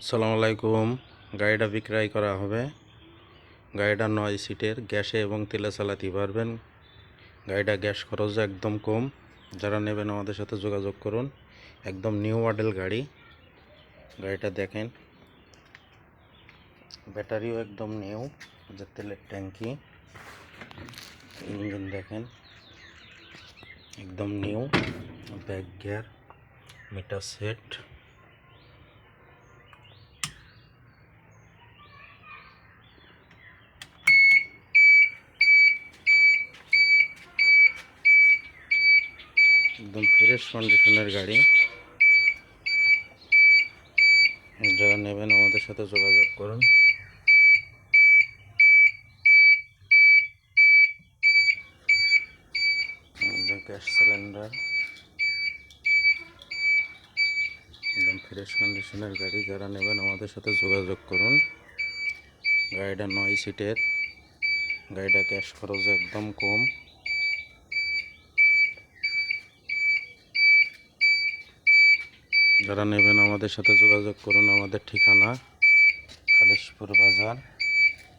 সালামু আলাইকুম। গাড়িটা বিক্রয় করা হবে। গাড়িটা নয় সিটের, গ্যাসে এবং তেলে চালাতে পারবেন। গাড়িটা গ্যাস খরচ একদম কম। যারা নেবেন আমাদের সাথে যোগাযোগ করুন। একদম নিউ মডেল গাড়ি। গাড়িটা দেখেন। ব্যাটারিও একদম নিউ, যে তেলের ট্যাঙ্কি। ইঞ্জিন দেখেন। একদম new. Back gear, meter set. একদম ফ্রেশ কন্ডিশনের গাড়ি। যারা নেবেন আমাদের সাথে যোগাযোগ করুন। Gas cylinder. একদম ফ্রেশ কন্ডিশনের গাড়ি, যারা নেবেন আমাদের সাথে যোগাযোগ করুন। গাড়িটা নয় সিটের। গাড়িটা ক্যাশ খরচ একদম কম। যারা নেবেন আমাদের সাথে যোগাযোগ করুন আমাদের ঠিকানা কালেশপুর বাজার।